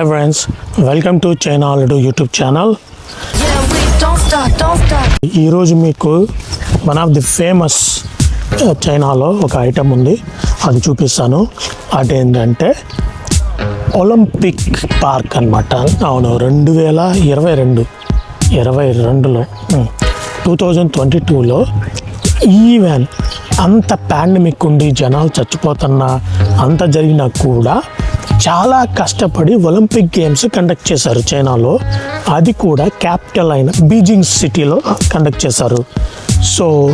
Hi friends welcome to China already YouTube channel ఈరోజు మీకు one of the famous చైనాలో ఒక ఐటెం ఉంది. అది చూపిస్తాను. అదేంటంటే ఒలింపిక్ పార్క్ అన్నమాట. అవును రెండు వేల ఇరవై రెండు. ఇరవై రెండులో టూ థౌజండ్ ట్వంటీ టూలో ఈవెన్ అంత పాండమిక్ ఉండి జనాలు చచ్చిపోతున్నా అంత జరిగినా కూడా చాలా కష్టపడి ఒలింపిక్ గేమ్స్ కండక్ట్ చేశారు చైనాలో. అది కూడా క్యాపిటల్ అయిన బీజింగ్ సిటీలో కండక్ట్ చేశారు. సో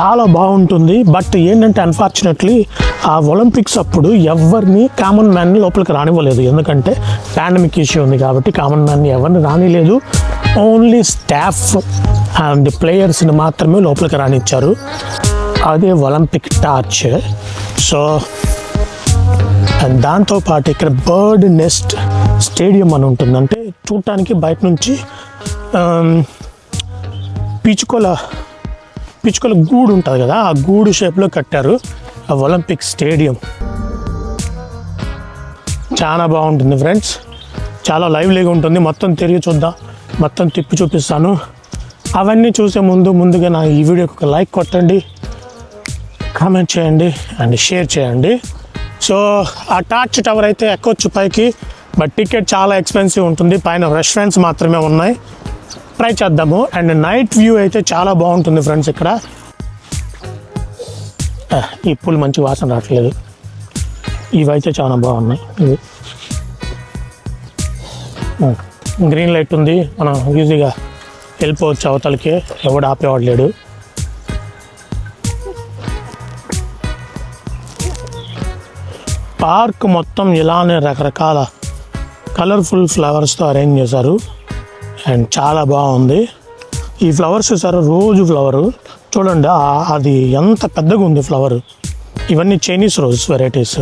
చాలా బాగుంటుంది. బట్ ఏంటంటే అన్ఫార్చునేట్లీ ఆ ఒలింపిక్స్ అప్పుడు ఎవరిని కామన్ మ్యాన్ని లోపలికి రానివ్వలేదు. ఎందుకంటే పాండమిక్ ఇష్యూ ఉంది కాబట్టి కామన్ మ్యాన్ని ఎవరిని రానిలేదు. ఓన్లీ స్టాఫ్ అండ్ ప్లేయర్స్ని మాత్రమే లోపలికి రానిచ్చారు. అదే ఒలింపిక్ టార్చ్. సో అండ్ దాంతోపాటు ఇక్కడ బర్డ్ నెస్ట్ స్టేడియం అని ఉంటుంది. అంటే చూడటానికి బయట నుంచి um, పిచుకొల పిచుకొల గూడు ఉంటుంది కదా ఆ గూడు షేప్లో కట్టారు. ఆ ఒలింపిక్ స్టేడియం చాలా బాగుంటుంది ఫ్రెండ్స్ చాలా లైవ్లీగా ఉంటుంది. మొత్తం తిరిగి చూద్దాం. మొత్తం తిప్పి చూపిస్తాను. అవన్నీ చూసే ముందు ముందుగా నా ఈ వీడియోకి ఒక లైక్ కొట్టండి. కామెంట్ చేయండి. అండ్ షేర్ చేయండి. సో ఆ టార్చ్ టవర్ అయితే ఎక్కొచ్చు పైకి బట్ టికెట్ చాలా ఎక్స్పెన్సివ్ ఉంటుంది. పైన రెస్టారెంట్స్ మాత్రమే ఉన్నాయి. ట్రై చేద్దాము. అండ్ నైట్ వ్యూ అయితే చాలా బాగుంటుంది ఫ్రెండ్స్ ఇక్కడ. ఈ పూలు మంచి వాసన రావట్లేదు. ఇవైతే చాలా బాగున్నాయి. ఇవి. గ్రీన్ లైట్ ఉంది. మనం ఈజీగా వెళ్ళిపోవచ్చు అవతలకి. ఎవడు ఆపేవాడు లేడు. పార్క్ మొత్తం ఇలానే రకరకాల కలర్ఫుల్ ఫ్లవర్స్తో అరేంజ్ చేశారు. అండ్ చాలా బాగుంది. ఈ ఫ్లవర్స్ సార్ రోజు ఫ్లవరు. చూడండి అది ఎంత పెద్దగా ఉంది ఫ్లవర్. ఇవన్నీ Chinese roses varieties.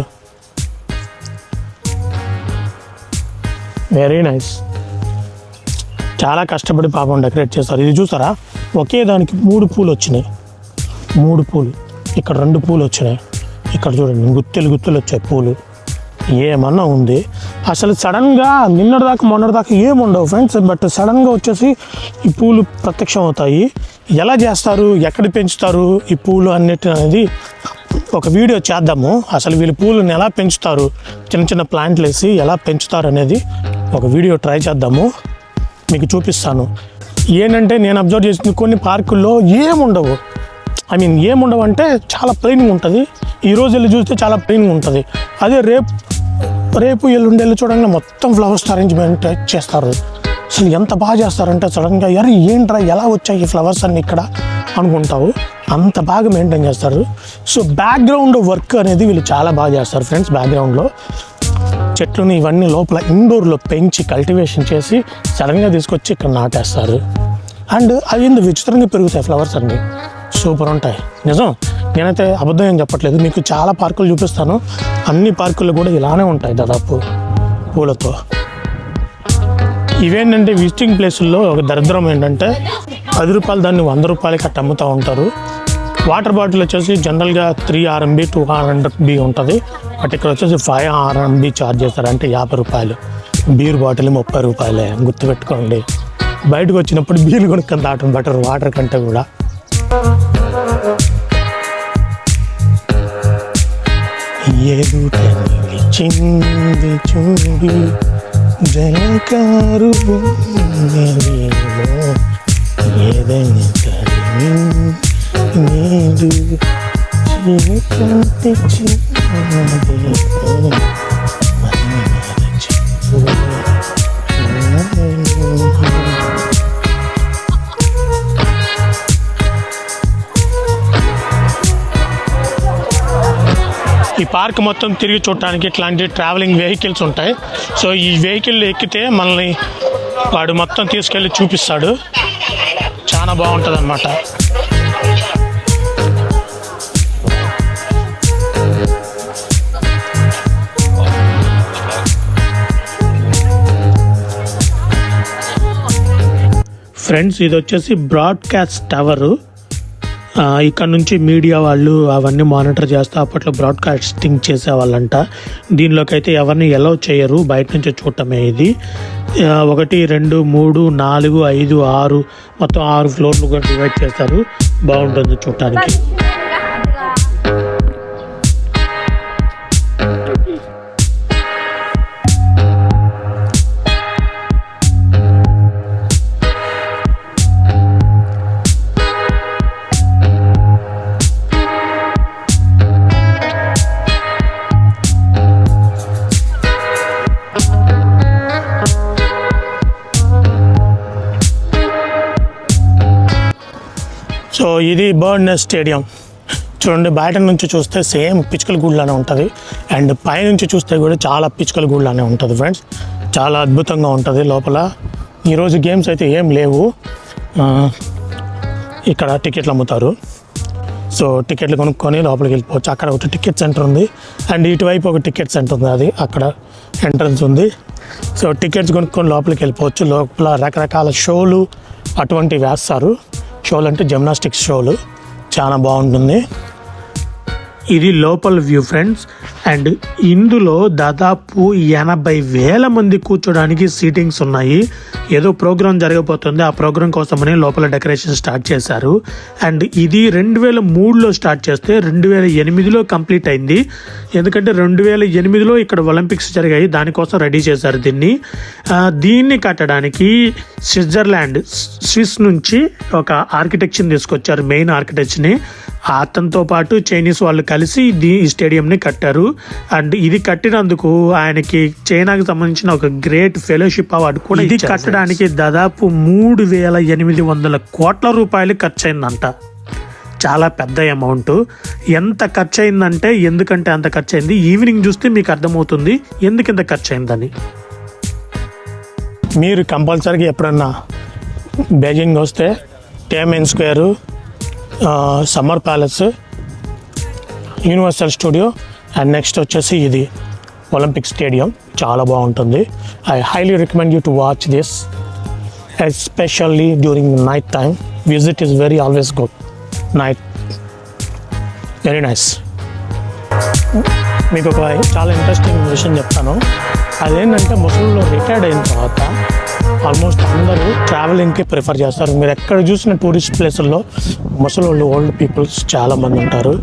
Very nice. చాలా కష్టపడి పాపం డెకరేట్ చేస్తారు ఇది చూసారా? ఒకే దానికి మూడు పూలు వచ్చినాయి. మూడు పూలు. ఇక్కడ రెండు పూలు వచ్చినాయి. ఇక్కడ చూడండి గుత్తులు గుత్తులు వచ్చాయి పూలు. ఏమన్నా ఉంది. అసలు సడన్గా నిన్నటిదాకా మొన్నటిదాకా ఏం ఉండవు ఫ్రెండ్స్ బట్ సడన్గా వచ్చేసి ఈ పూలు ప్రత్యక్షం అవుతాయి. ఎలా చేస్తారు? ఎక్కడ పెంచుతారు? ఈ పూలు అన్నిటి అనేది ఒక వీడియో చేద్దాము. అసలు వీళ్ళు పూలను ఎలా పెంచుతారు? చిన్న చిన్న ప్లాంట్లు వేసి ఎలా పెంచుతారు అనేది ఒక వీడియో ట్రై చేద్దాము. మీకు చూపిస్తాను. ఏంటంటే నేను అబ్జర్వ్ చేసింది కొన్ని పార్కుల్లో ఏముండవు ఐ మీన్ ఏముండవంటే చాలా ప్లెయిన్గా ఉంటుంది. ఈ రోజు వెళ్ళి చూస్తే చాలా ప్లెయిన్గా ఉంటుంది. అదే రేపు రేపు ఎల్లుండెళ్ళి చూడంగా చూడండి మొత్తం ఫ్లవర్స్ అరేంజ్మెంట్ చేస్తారు. అసలు ఎంత బాగా చేస్తారంటే సడన్గా ఎర్రీ ఏంట్రా ఎలా వచ్చాయి ఈ ఫ్లవర్స్ అన్ని ఇక్కడ? అనుకుంటావు. అంత బాగా మెయింటైన్ చేస్తారు. సో బ్యాక్గ్రౌండ్ వర్క్ అనేది వీళ్ళు చాలా బాగా చేస్తారు ఫ్రెండ్స్ బ్యాక్గ్రౌండ్లో చెట్లను ఇవన్నీ లోపల ఇండోర్లో పెంచి కల్టివేషన్ చేసి సడన్గా తీసుకొచ్చి ఇక్కడ నాటేస్తారు. అండ్ అవి విచిత్రంగా పెరుగుతాయి ఫ్లవర్స్ అన్నీ? సూపర్ ఉంటాయి. నిజం? నేనైతే అబద్ధం ఏం చెప్పట్లేదు. మీకు చాలా పార్కులు చూపిస్తాను. అన్ని పార్కులు కూడా ఇలానే ఉంటాయి దాదాపు పూలతో. ఇవేంటంటే విజిటింగ్ ప్లేసుల్లో ఒక దరిద్రం ఏంటంటే పది రూపాయలు దాన్ని వంద రూపాయలకి అట్ట అమ్ముతూ ఉంటారు. వాటర్ బాటిల్ వచ్చేసి జనరల్గా త్రీ ఆర్ఎంబి టూ హండ్రెడ్ బి ఉంటుంది. బట్ ఇక్కడ వచ్చేసి ఫైవ్ ఆర్ఎంబి ఛార్జ్ చేస్తారు అంటే యాభై రూపాయలు. బీర్ బాటిల్ ముప్పై రూపాయలే. గుర్తుపెట్టుకోండి. బయటకు వచ్చినప్పుడు బీర్ కొనుక్కొని దాటం బెటర్ వాటర్ కంటే కూడా. ఎదుటని నిలిచింది చూడు జలకారు ఏదని తరిమి నేడు చీకటి చిన్నది పార్క్ మొత్తం తిరిగి చూడటానికి ఇట్లాంటి ట్రావెలింగ్ వెహికల్స్ ఉంటాయి. సో ఈ వెహికల్ ఎక్కితే మనల్ని వాడు మొత్తం తీసుకెళ్ళి చూపిస్తాడు. చాలా బాగుంటుంది అనమాట ఫ్రెండ్స్ ఇది వచ్చేసి బ్రాడ్కాస్ట్ టవరు ఇక్కడ నుంచి మీడియా వాళ్ళు అవన్నీ మానిటర్ చేస్తూ అప్పట్లో బ్రాడ్కాస్టింగ్ చేసేవాళ్ళంట. దీనిలోకి అయితే ఎవరిని ఎలా చేయరు బయట నుంచి చూడటమే ఇది. ఒకటి రెండు మూడు నాలుగు ఐదు ఆరు మొత్తం ఆరు ఫ్లోర్లు కూడా డివైడ్ చేస్తారు. బాగుంటుంది చూడటానికి. ఇది బర్డ్ నెస్ట్ స్టేడియం. చూడండి బయట నుంచి చూస్తే సేమ్ పిచ్చుకల గూడులానే ఉంటుంది. అండ్ పైనుంచి చూస్తే కూడా చాలా పిచ్చుకల గూడులానే ఉంటుంది ఫ్రెండ్స్. చాలా అద్భుతంగా ఉంటుంది లోపల. ఈరోజు గేమ్స్ అయితే ఏం లేవు. ఇక్కడ టికెట్లు అమ్ముతారు. సో టికెట్లు కొనుక్కొని లోపలికి వెళ్ళిపోవచ్చు. అక్కడ ఒక టికెట్ సెంటర్ ఉంది. అండ్ ఇటువైపు ఒక టికెట్ సెంటర్ ఉంది అది. అక్కడ ఎంట్రన్స్ ఉంది. సో టికెట్స్ కొనుక్కొని లోపలికి వెళ్ళిపోవచ్చు. లోపల రకరకాల షోలు అటువంటివి వేస్తారు. షోలు అంటే జిమ్నాస్టిక్స్ షోలు. చాలా బాగుంటుంది. ఇది లోపల వ్యూ ఫ్రెండ్స్. అండ్ ఇందులో దాదాపు ఎనభై వేల మంది కూర్చోడానికి సీటింగ్స్ ఉన్నాయి. ఏదో ప్రోగ్రాం జరగబోతుంది. ఆ ప్రోగ్రామ్ కోసమని లోపల డెకరేషన్ స్టార్ట్ చేశారు. అండ్ ఇది రెండు వేల మూడులో స్టార్ట్ చేస్తే రెండు వేల ఎనిమిదిలో కంప్లీట్ అయింది. ఎందుకంటే రెండు వేల ఎనిమిదిలో ఇక్కడ ఒలింపిక్స్ జరిగాయి. దానికోసం రెడీ చేశారు దీన్ని. దీన్ని కట్టడానికి స్విట్జర్లాండ్ స్విస్ నుంచి ఒక ఆర్కిటెక్చర్ని తీసుకొచ్చారు మెయిన్ ఆర్కిటెక్చర్ని. అతనితో పాటు చైనీస్ వాళ్ళు కలిసి దీ ఈ స్టేడియంని కట్టారు. అండ్ ఇది కట్టినందుకు ఆయనకి చైనాకి సంబంధించిన ఒక గ్రేట్ ఫెలోషిప్ అవార్డు కూడా ఇది కట్టడానికి దాదాపు మూడు వేల ఎనిమిది వందల కోట్ల రూపాయలు ఖర్చు అయిందంట చాలా పెద్ద అమౌంట్. ఎంత ఖర్చు అయిందంటే ఎందుకంటే అంత ఖర్చు అయింది ఈవినింగ్ చూస్తే మీకు అర్థమవుతుంది ఎందుకు ఇంత ఖర్చు అయిందని మీరు కంపల్సరీగా ఎప్పుడన్నా బీజింగ్ వస్తే Tiananmen Square Summer Palace Universal Studio and next వచ్చేసి ఇది ఒలింపిక్ స్టేడియం చాలా బాగుంటుంది. I highly recommend you to watch this especially during night time visit is very always good night very nice మీకు ఒక చాలా ఇంట్రెస్టింగ్ విషయం చెప్తాను. అదేంటంటే ముసలిలో రిటైర్డ్ అయిన తర్వాత ఆల్మోస్ట్ అందరూ ట్రావెలింగ్కి ప్రిఫర్ చేస్తారు. మీరు ఎక్కడ చూసిన టూరిస్ట్ ప్లేసుల్లో ముసలోళ్ళు ఓల్డ్ పీపుల్స్ చాలామంది ఉంటారు.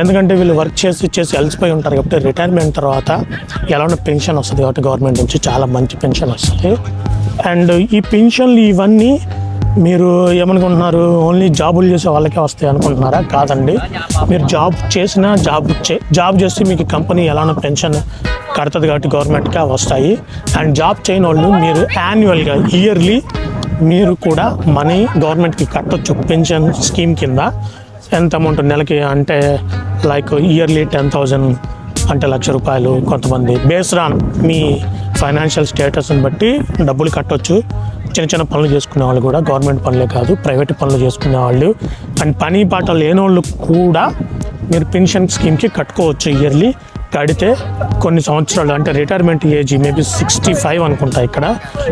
ఎందుకంటే వీళ్ళు వర్క్ చేసి చేసి అలసిపోయి ఉంటారు కాబట్టి రిటైర్మెంట్ తర్వాత ఎలానో పెన్షన్ వస్తుంది కాబట్టి గవర్నమెంట్ నుంచి చాలా మంచి పెన్షన్ వస్తుంది. అండ్ ఈ పెన్షన్లు ఇవన్నీ మీరు ఏమనుకుంటున్నారు? ఓన్లీ జాబులు చేసే వాళ్ళకే వస్తాయి అనుకుంటున్నారా? కాదండి. మీరు జాబ్ చేసినా జాబ్ చే జాబ్ చేస్తే మీకు కంపెనీ ఎలానో పెన్షన్ కడుతుంది కాబట్టి గవర్నమెంట్కి వస్తాయి. అండ్ జాబ్ చేయని వాళ్ళు మీరు యాన్యువల్గా ఇయర్లీ మీరు కూడా మనీ గవర్నమెంట్కి కట్టొచ్చు పెన్షన్ స్కీమ్ కింద. ఎంత అమౌంట్ నెలకి అంటే లైక్ ఇయర్లీ టెన్ థౌజండ్ అంటే లక్ష రూపాయలు కొంతమంది. బేస్డ్ ఆన్ మీ ఫైనాన్షియల్ స్టేటస్ని బట్టి డబ్బులు కట్టొచ్చు. చిన్న చిన్న పనులు చేసుకునే వాళ్ళు కూడా గవర్నమెంట్ పనులే కాదు ప్రైవేట్ పనులు చేసుకునే వాళ్ళు. అండ్ పని పాట లేని వాళ్ళు కూడా మీరు పెన్షన్ స్కీమ్కి కట్టుకోవచ్చు ఇయర్లీ కడితే కొన్ని సంవత్సరాలు అంటే retirement age maybe sixty five అనుకుంటా ఇక్కడ.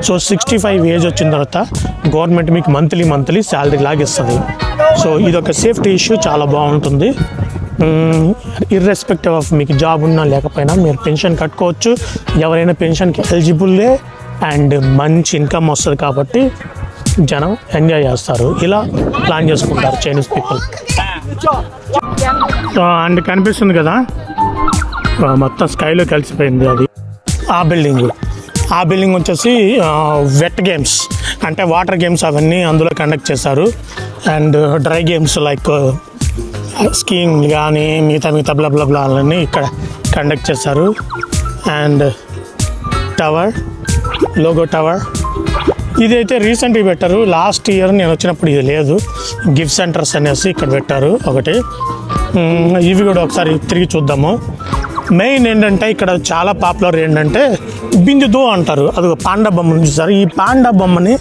సో సిక్స్టీ ఫైవ్ ఏజ్ వచ్చిన తర్వాత గవర్నమెంట్ మీకు మంత్లీ మంత్లీ శాలరీ లాగిస్తుంది. సో ఇది ఒక సేఫ్టీ ఇష్యూ చాలా బాగుంటుంది. ఇర్రెస్పెక్టివ్ ఆఫ్ మీకు జాబ్ ఉన్నా లేకపోయినా మీరు పెన్షన్ కట్టుకోవచ్చు. ఎవరైనా పెన్షన్కి ఎలిజిబుల్లే అండ్ మంచి ఇన్కమ్ వస్తుంది కాబట్టి జనం ఎంజాయ్ చేస్తారు. ఇలా ప్లాన్ చేసుకుంటారు చైనీస్ పీపుల్ అండ్ కనిపిస్తుంది కదా? మొత్తం స్కైలో కలిసిపోయింది అది. ఆ బిల్డింగ్ ఆ బిల్డింగ్ వచ్చేసి వెట్ గేమ్స్ అంటే వాటర్ గేమ్స్ అవన్నీ అందులో కండక్ట్ చేశారు. And dry games like skiing కానీ మిగతా మిగతా బ్లా బ్లా బ్లా ఇక్కడ కండక్ట్ చేశారు. And tower logo tower. ఇదైతే రీసెంట్గా పెట్టారు. లాస్ట్ ఇయర్ నేను వచ్చినప్పుడు ఇది లేదు. గిఫ్ట్ సెంటర్స్ అనేసి ఇక్కడ పెట్టారు ఒకటి. ఇవి కూడా ఒకసారి తిరిగి చూద్దాము. మెయిన్ ఏంటంటే ఇక్కడ చాలా పాపులర్ ఏంటంటే బిందుతో అంటారు. అది ఒక పాండా బొమ్మను చూస్తారు ఈ పాండా బొమ్మని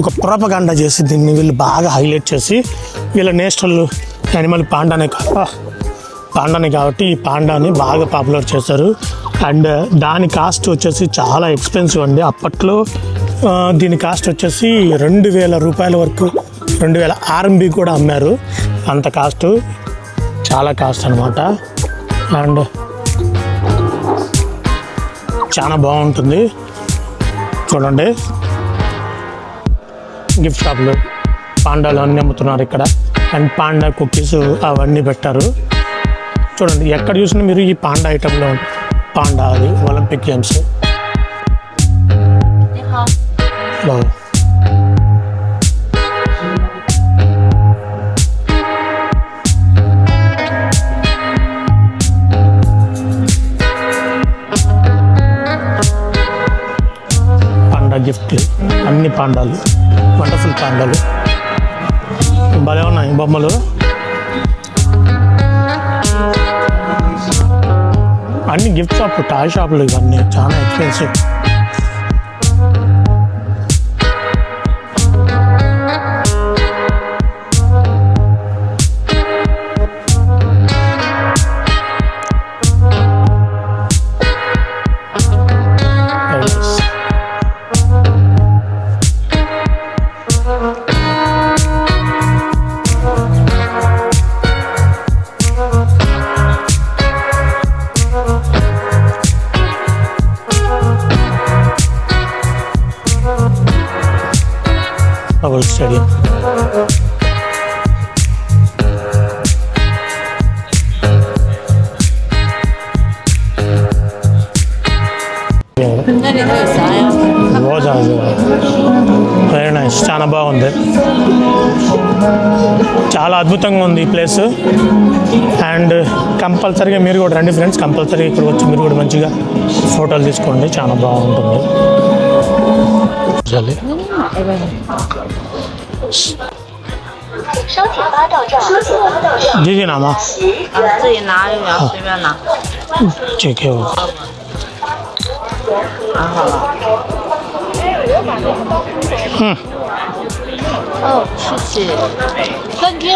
ఒక ప్రొపగాండా చేసి దీన్ని వీళ్ళు బాగా హైలైట్ చేసి వీళ్ళ నేషనల్ యానిమల్ పాండానే కాదు. పాండాని కాబట్టి ఈ పాండాని బాగా పాపులర్ చేశారు. అండ్ దాని కాస్ట్ వచ్చేసి చాలా ఎక్స్పెన్సివ్ అండి. అప్పట్లో దీని కాస్ట్ వచ్చేసి రెండు వేల రూపాయల వరకు రెండు వేల ఆర్ఎంబి కూడా అమ్మారు. అంత కాస్ట్ చాలా కాస్ట్ అనమాట అండ్ చాలా బాగుంటుంది. చూడండి. గిఫ్ట్ షాప్లు పాండాలు అన్నీ అమ్ముతున్నారు ఇక్కడ. అండ్ పాండా కుకీస్ అవన్నీ పెట్టారు. చూడండి ఎక్కడ చూసినా మీరు ఈ పాండా ఐటెంలో పాండా అది ఒలింపిక్ గేమ్స్. పాండా గిఫ్ట్ అన్ని పాండాలు వండర్ఫుల్ పాండాలు. భలే ఉన్నాయి బొమ్మలు. అన్ని గిఫ్ట్ షాప్ టాయ్ షాపులు ఇవన్నీ చాలా expensive. our study. Very nice చాలా బాగుంది. చాలా అద్భుతంగా ఉంది ఈ ప్లేస్. అండ్ కంపల్సరీగా మీరు కూడా రండి ఫ్రెండ్స్. కంపల్సరీగా ఇక్కడికి వచ్చి మీరు కూడా మంచిగా ఫోటోలు తీసుకోండి. చాలా బాగుంటుంది. 哎喂，收起八斗阵，收起八斗阵。你自己拿吗？啊，自己拿就行，随便拿。嗯，这给我。拿好了。嗯。哦，谢谢，Thank you。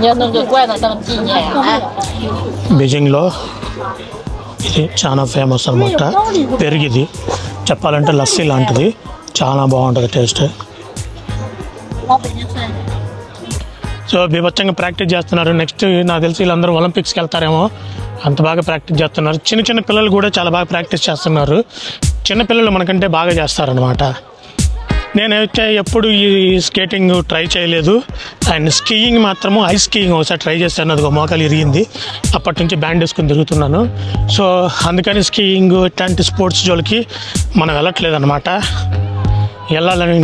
你要弄个罐子当纪念呀、啊？哎，没劲了。ఇది చాలా ఫేమస్ అనమాట పెరిగిది. చెప్పాలంటే లస్సీ లాంటిది. చాలా బాగుంటుంది టేస్ట్. సో బీభత్సంగా ప్రాక్టీస్ చేస్తున్నారు. నెక్స్ట్ నాకు తెలిసి వీళ్ళందరూ ఒలింపిక్స్కి వెళ్తారేమో. అంత బాగా ప్రాక్టీస్ చేస్తున్నారు. చిన్న చిన్న పిల్లలు కూడా చాలా బాగా ప్రాక్టీస్ చేస్తున్నారు. చిన్నపిల్లలు మనకంటే బాగా చేస్తారనమాట నేనైతే ఎప్పుడు ఈ స్కేటింగ్ ట్రై చేయలేదు. అండ్ స్కీయింగ్ మాత్రము ఐస్ స్కీయింగ్ ఒకసారి ట్రై చేశాను అది ఒక మోకాలు ఇరిగింది. అప్పటి నుంచి బ్యాండ్ వేసుకుని తిరుగుతున్నాను. సో అందుకని స్కీయింగ్ ఇట్లాంటి స్పోర్ట్స్ జోలికి మనం వెళ్ళట్లేదు అనమాట వెళ్ళాలని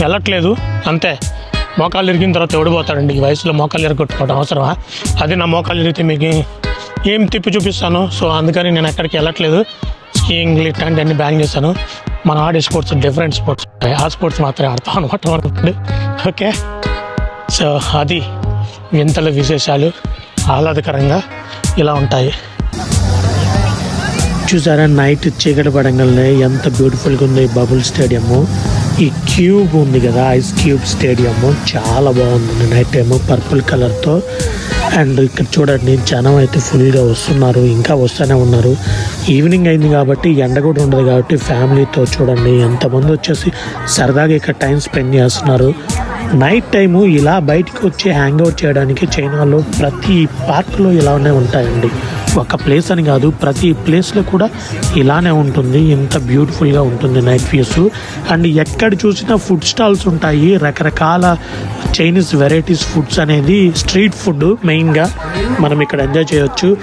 వెళ్ళట్లేదు. అంతే. మోకాలు ఇరిగిన తర్వాత ఎవడిపోతాడండి ఈ వయసులో మోకాలు ఇరగొట్టుకోవడం అవసరమా? అది నా మోకాలు ఇరిగితే మీకు ఏం తిప్పి చూపిస్తాను? సో అందుకని నేను ఎక్కడికి వెళ్ళట్లేదు. స్కీయింగ్ అండ్ అన్ని బ్యాన్ చేశాను. మన ఆడే స్పోర్ట్స్ డిఫరెంట్ స్పోర్ట్స్ ఉంటాయి ఆ స్పోర్ట్స్ మాత్రమే ఆడతాం అనమాట ఓకే సో అది వింతల విశేషాలు. ఆహ్లాదకరంగా ఇలా ఉంటాయి. చూసారా నైట్ చీకటి పడంగానే ఎంత బ్యూటిఫుల్గా ఉంది బబుల్ స్టేడియము ఈ క్యూబ్ ఉంది కదా ఐస్ క్యూబ్ స్టేడియము చాలా బాగుంది. నైట్ టైము పర్పుల్ కలర్తో అండ్ ఇక్కడ చూడండి జనం అయితే ఫుల్గా వస్తున్నారు ఇంకా వస్తూనే ఉన్నారు. ఈవినింగ్ అయింది కాబట్టి ఎండ కూడా ఉండదు కాబట్టి ఫ్యామిలీతో చూడండి ఎంతమంది వచ్చేసి సరదాగా ఇక్కడ టైం స్పెండ్ చేస్తున్నారు. నైట్ టైము ఇలా బయటికి వచ్చి హ్యాంగ్ అవుట్ చేయడానికి చైనాలో ప్రతి పార్క్లో ఇలానే ఉంటాయండి. ఒక ప్లేస్ అని కాదు ప్రతి ప్లేస్లో కూడా ఇలానే ఉంటుంది. ఎంత బ్యూటిఫుల్గా ఉంటుంది నైట్ వ్యూస్ అండ్ ఎక్కడ చూసినా ఫుడ్ స్టాల్స్ ఉంటాయి. రకరకాల చైనీస్ వెరైటీస్ ఫుడ్స్ అనేది స్ట్రీట్ ఫుడ్ మెయిన్గా మనం ఇక్కడ ఎంజాయ్ చేయొచ్చు.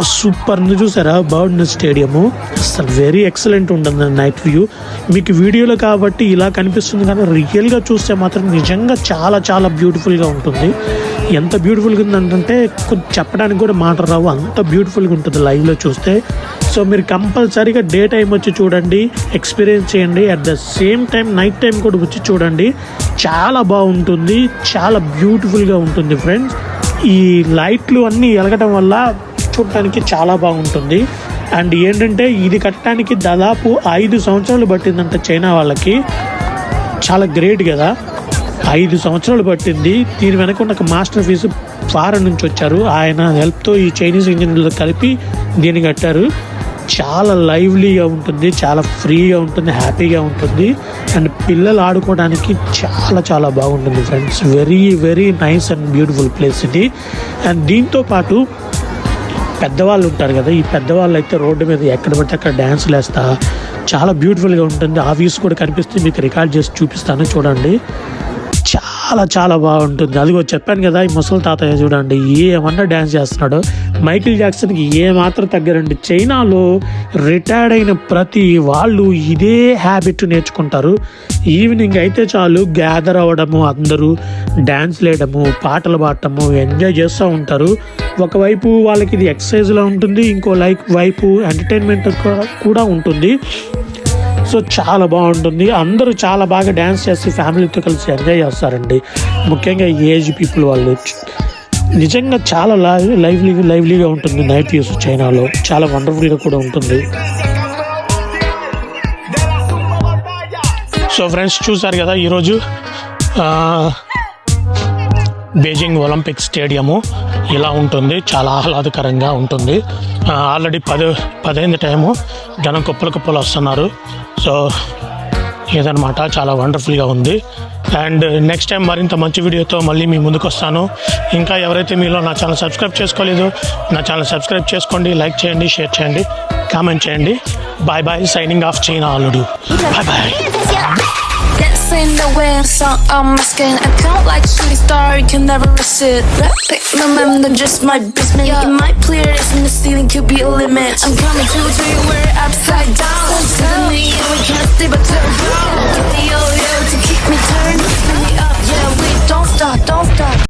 సూపర్ చూసారా? Bird stadium. అసలు వెరీ ఎక్సలెంట్ ఉంటుంది నైట్ వ్యూ మీకు వీడియోలో కాబట్టి ఇలా కనిపిస్తుంది కానీ రియల్గా చూస్తే మాత్రం నిజంగా చాలా చాలా బ్యూటిఫుల్గా ఉంటుంది. ఎంత బ్యూటిఫుల్గా ఉందంటే కొంచెం చెప్పడానికి కూడా మాట రావు. అంత బ్యూటిఫుల్గా ఉంటుంది లైవ్లో చూస్తే. సో మీరు కంపల్సరీగా డే టైం వచ్చి చూడండి ఎక్స్పీరియన్స్ చేయండి. At the same time night time కూడా వచ్చి చూడండి. చాలా బాగుంటుంది చాలా బ్యూటిఫుల్గా ఉంటుంది ఫ్రెండ్స్ ఈ లైట్లు అన్నీ వెలగటం వల్ల చూడటానికి చాలా బాగుంటుంది. అండ్ ఏంటంటే ఇది కట్టడానికి దాదాపు ఐదు సంవత్సరాలు పట్టిందంట చైనా వాళ్ళకి. చాలా గ్రేట్ కదా. ఐదు సంవత్సరాలు పట్టింది. దీని వెనక ఉన్న ఒక మాస్టర్ ఫీజు ఫారెన్ నుంచి వచ్చారు. ఆయన హెల్ప్తో ఈ చైనీస్ ఇంజనీర్లు కలిపి దీన్ని కట్టారు. చాలా లైవ్లీగా ఉంటుంది. చాలా ఫ్రీగా ఉంటుంది. హ్యాపీగా ఉంటుంది. అండ్ పిల్లలు ఆడుకోవడానికి చాలా చాలా బాగుంటుంది friends. Very very nice and beautiful place ఇది. అండ్ దీంతో పాటు పెద్దవాళ్ళు ఉంటారు కదా ఈ పెద్దవాళ్ళు అయితే రోడ్డు మీద ఎక్కడ పడితే అక్కడ డ్యాన్సులు వేస్తా చాలా బ్యూటిఫుల్గా ఉంటుంది. ఆ వ్యూస్ కూడా కనిపిస్తే మీకు రికార్డ్ చేసి చూపిస్తాను. చూడండి. చాలా చాలా బాగుంటుంది. అదిగో చెప్పాను కదా ఈ ముసలి తాతయ్య చూడండి ఏమన్నా డ్యాన్స్ చేస్తున్నాడు. మైకిల్ జాక్సన్కి ఏ మాత్రం తగ్గరండి. చైనాలో రిటైర్డ్ అయిన ప్రతి వాళ్ళు ఇదే హ్యాబిట్ నేర్చుకుంటారు. ఈవినింగ్ అయితే చాలు గ్యాదర్ అవ్వడము అందరూ డ్యాన్స్ వేయడము పాటలు పాడటము ఎంజాయ్ చేస్తూ ఉంటారు. ఒకవైపు వాళ్ళకి ఇది ఎక్సర్సైజ్లో ఉంటుంది ఇంకో లైక్ వైపు ఎంటర్టైన్మెంట్ కూడా ఉంటుంది. సో చాలా బాగుంటుంది. అందరూ చాలా బాగా డ్యాన్స్ చేసి ఫ్యామిలీతో కలిసి ఎంజాయ్ చేస్తారండి. ముఖ్యంగా ఏజ్ పీపుల్ వాళ్ళు. నిజంగా చాలా లైవ్ లైవ్లీ లైవ్లీగా ఉంటుంది నైట్ వ్యూస్ చైనాలో. చాలా వండర్ఫుల్గా కూడా ఉంటుంది. సో ఫ్రెండ్స్ చూసారు కదా ఈరోజు? బీజింగ్ ఒలింపిక్ స్టేడియము ఇలా ఉంటుంది. చాలా ఆహ్లాదకరంగా ఉంటుంది. ఆల్రెడీ పది పదైంది టైము. జనం కుప్పలు కుప్పలు వస్తున్నారు. సో ఇదనమాట చాలా వండర్ఫుల్గా ఉంది. అండ్ నెక్స్ట్ టైం మరింత మంచి వీడియోతో మళ్ళీ మీ ముందుకు వస్తాను. ఇంకా ఎవరైతే మీలో నా ఛానల్ సబ్స్క్రైబ్ చేసుకోలేదు నా ఛానల్ సబ్స్క్రైబ్ చేసుకోండి లైక్ చేయండి షేర్ చేయండి కామెంట్ చేయండి. Bye bye signing off China అల్లుడు. Bye bye. in the wind, sun on my skin. I count like shooting star, you can never miss it pick my man, I'm just my basement. Yeah. In my players in the ceiling could be a limit. I'm coming to, a you, we're upside down. Tell me, and we can't stay but turn down. Get the yo to keep me turned. Turn me up, yeah, we don't stop, don't stop.